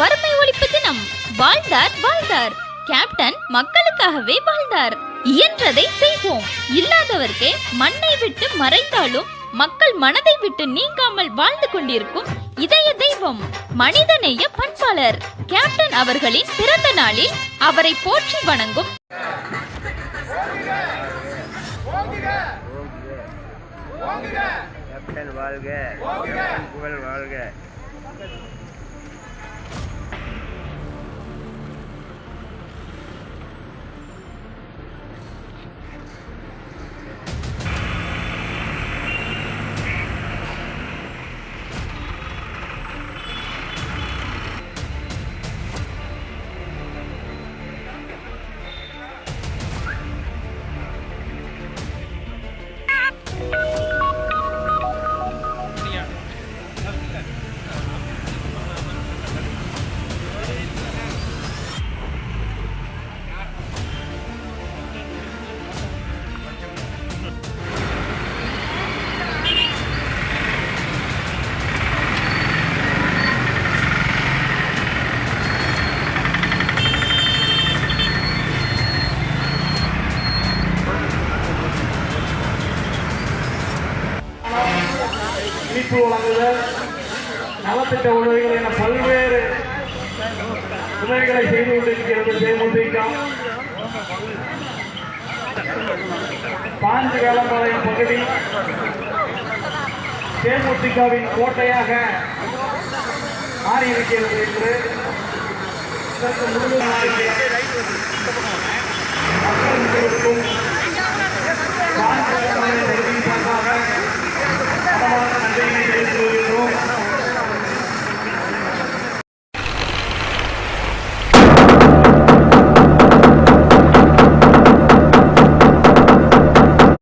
வறுமை ஒழிப்பு தினம். வாழ்ந்தார் வாழ்ந்தார். கேப்டன் மக்களுக்காகவே வாழ்ந்தார். இயன்றதை செய்வோம். இல்லாதவர்க்கே மண்ணை விட்டு மறைந்தாலும் மக்கள் மனதை விட்டு நீங்காமல் வாழ்ந்து கொண்டிருக்கும் இதய தெய்வம் மனிதநேய பண்பாளர் கேப்டன் அவர்களின் பிறந்த நாளில் அவரை போற்றி வணங்கும். வாழ்க. வாழ்க. இனிப்பு வழங்குதல் நலத்திட்ட உதவிகள் என பல்வேறு உதவிகளை செய்து கொண்டிருக்கிறது தேமுதிக பாஞ்சு வேளம்பாளையம் பகுதி. தேமுதிகவின் கோட்டையாக மாறியிருக்கிறது என்று இதற்கு முழுமையாக